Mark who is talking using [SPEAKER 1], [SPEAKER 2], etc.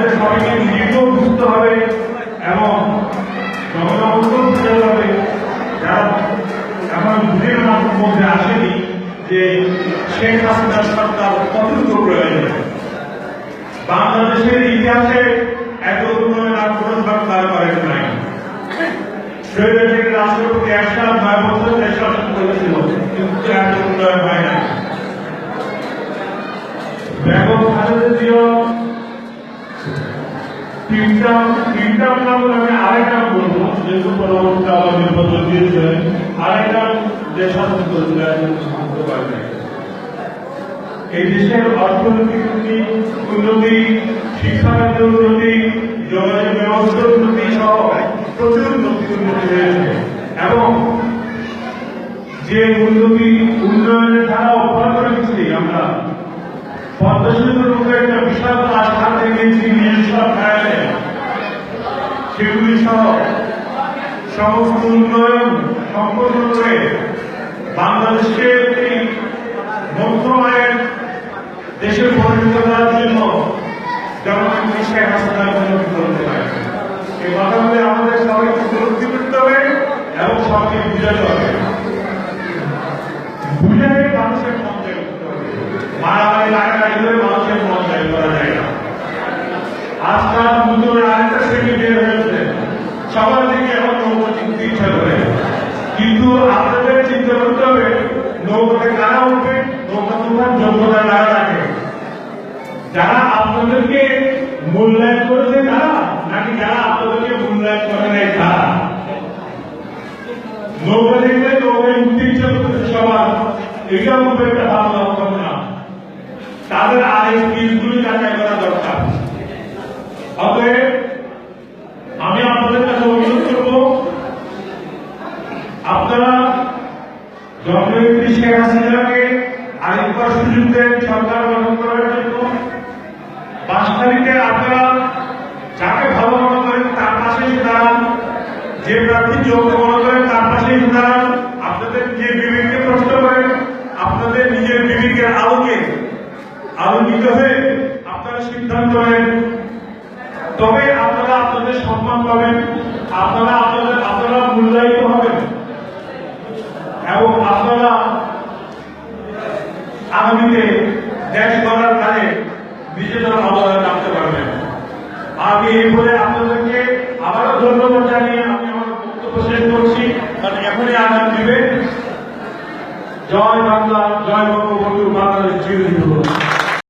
[SPEAKER 1] আমাদের সবাইকে নিজেকেও বুঝতে হবে এবং জনগণকেও হবে যারা এমন বুঝে মধ্যে আসেনি যে শেখ হাসিনার সরকার কতটুকু প্রয়োজন? বাংলাদেশের ইতিহাসে এত উন্নয়ন আর কোনো সরকার করেন নাই। রাষ্ট্রপতি একসাথে নয় বছর দেশ শাসন করেছিল, কিন্তু এত উন্নয়ন হয় নাই। ব্যাপক খালেদা তিনটা আরেকটা বলব। এই দেশের অর্থনৈতিক উন্নতি শিক্ষা উন্নতি, যোগাযোগ ব্যবস্থার উন্নতি সহ প্রচুর উন্নতি উন্নতি সমস্ত উন্নয়ন সম্পন্ন করে বাংলাদেশকে একটি দেশে করার জন্য জনগণকে শেখ করতে পারে। এই কথাগুলি আমাদের সবাইকে উপলব্ধি করতে হবে এবং সবাইকে বুঝাতে হবে। বুঝাই মানুষের মন জয় মারামারি করে মানুষের মন জয় করা যায় না। আজকাল নতুন আরেকটা শ্রেণি বের হয়েছে সবার দিকে এখন নৌকা চিনতে ইচ্ছা করে কিন্তু আপনাদের চিন্তা করতে হবে, নৌকাতে কারা উঠবে, নৌকা তোমার যোগ্যতা কারা রাখে যারা আপনাদেরকে মূল্যায়ন করেছে তারা, নাকি যারা আপনাদেরকে মূল্যায়ন করে নাই তারা? নৌকা দেখলে নৌকায় উঠতে ইচ্ছা করতেছে সবার এটা খুব একটা ভালো লক্ষণ না। তাদের আরেক জননেত্রী শেখ হাসিনাকে আরেকবার সুযোগ দেন সরকার গঠন করার জন্য। বাসখালীতে আপনারা যাকে ভালো মনে করেন তার পাশে দাঁড়ান। যে প্রার্থী যোগ্য করেন তার পাশে দাঁড়ান। আপনাদের নিজের বিবেককে প্রশ্ন করেন, আপনাদের নিজের বিবেকের আলোকে আলোকিত আপনারা সিদ্ধান্ত নেন। তবে আপনারা আপনাদের সম্মান পাবেন, আপনারা মূল্যায়িত হবেন এবং আপনারা আগামীতে দেশ করার কাজে নিজেদের অবদান রাখতে পারবেন। আমি এই বলে আপনাদেরকে আবারও ধন্যবাদ জানিয়ে আমি আমার বক্তব্য শেষ করছি। কারণ এখনই আগাম দিবে জয় বাংলা, জয় বঙ্গ